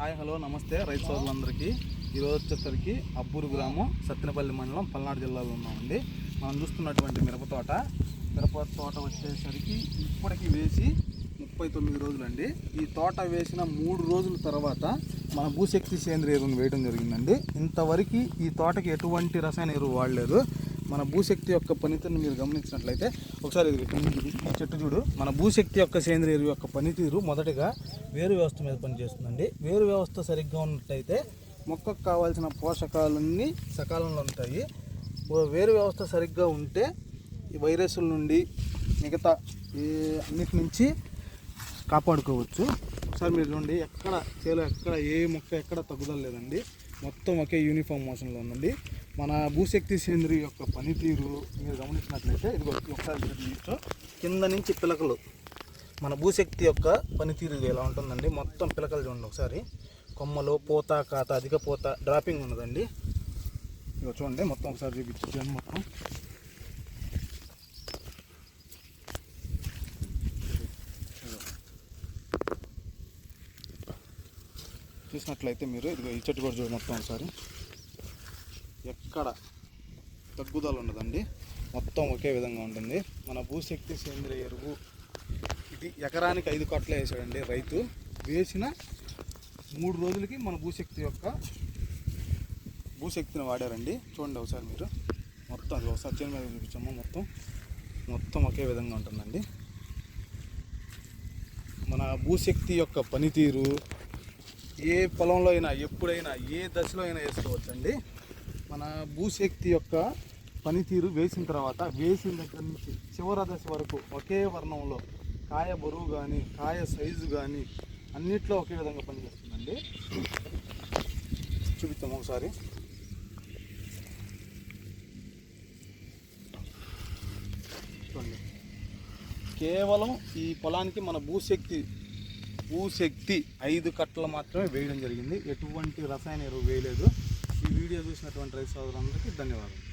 Hi hello నమస్తే. రైతు సోదరులందరికీ. ఈరోజు వచ్చేసరికి అబ్బూరు గ్రామం సత్తెనపల్లి మండలం పల్నాడు జిల్లాలో ఉన్నామండి. మనం చూస్తున్నటువంటి మిరప తోట. మిరప తోట వచ్చేసరికి ఇప్పటికి వేసి ముప్పై తొమ్మిది రోజులండి. ఈ తోట వేసిన మూడు రోజుల తర్వాత మన భూశక్తి సేంద్రియ ఎరువును వేయడం జరిగిందండి. ఇంతవరకు ఈ తోటకి ఎటువంటి రసాయన ఎరువు వాడలేదు. మన భూశక్తి యొక్క పనితీరుని మీరు గమనించినట్లయితే ఒకసారి ఇది చెట్టు చూడు. మన భూశక్తి యొక్క సేంద్రియ ఎరువు యొక్క పనితీరు మొదటగా వేరు వ్యవస్థ మీద పనిచేస్తుందండి. వేరు వ్యవస్థ సరిగ్గా ఉన్నట్టయితే మొక్కకు కావాల్సిన పోషకాలన్నీ సకాలంలో ఉంటాయి. వేరు వ్యవస్థ సరిగ్గా ఉంటే ఈ వైరస్ల నుండి మిగతా ఈ అన్నిటి నుంచి కాపాడుకోవచ్చు. ఒకసారి మీరు చూడండి ఎక్కడ చేలో ఎక్కడ ఏ మొక్క ఎక్కడ తగ్గుదల లేదండి. మొత్తం ఒకే యూనిఫామ్ మోషన్లో ఉందండి. మన భూశక్తి సేంద్రియ యొక్క పనితీరు మీరు గమనించినట్లయితే ఇది ఒకసారి కింద నుంచి పిలకలు మన భూశక్తి యొక్క పనితీరు ఎలా ఉంటుందండి? మొత్తం పిలకలు చూడండి ఒకసారి. కొమ్మలు పూత కాత అధిక పూత డ్రాపింగ్ ఉన్నదండి. ఇక చూడండి మొత్తం ఒకసారి చూపించాను మొత్తం. చూసినట్లయితే మీరు ఇదిగో ఈ చెట్టు కూడా చూడండి మొత్తం ఒకసారి. ఎక్కడ తగ్గుదల ఉండదండి మొత్తం ఒకే విధంగా ఉంటుంది. మన భూశక్తి సేంద్రియ ఎరువు ఎకరానికి ఐదు కట్టలు వేసాడండి రైతు. వేసిన మూడు రోజులకి మన భూశక్తి యొక్క భూశక్తిని వాడారండి. చూడండి ఒకసారి మీరు. మొత్తం అది ఒకసారి చేను మీద చూపించాము మొత్తం. మొత్తం ఒకే విధంగా ఉంటుందండి. మన భూశక్తి యొక్క పనితీరు ఏ పొలంలో అయినా ఎప్పుడైనా ఏ దశలో అయినా వేసుకోవచ్చండి. మన భూశక్తి యొక్క పనితీరు వేసిన తర్వాత వేసిన దగ్గర నుంచి చివరి దశ వరకు ఒకే వర్ణంలో కాయ బరువు కానీ కాయ సైజు కానీ అన్నిట్లో ఒకే విధంగా పనిచేస్తుందండి. చూపిస్తాము ఒకసారి. చూడండి. కేవలం ఈ పొలానికి మన భూశక్తి భూశక్తి ఐదు కట్టలు మాత్రమే వేయడం జరిగింది. ఎటువంటి రసాయన ఎరువు వేయలేదు. ఈ వీడియో చూసినటువంటి రైతు సోదరులందరికీ ధన్యవాదాలు.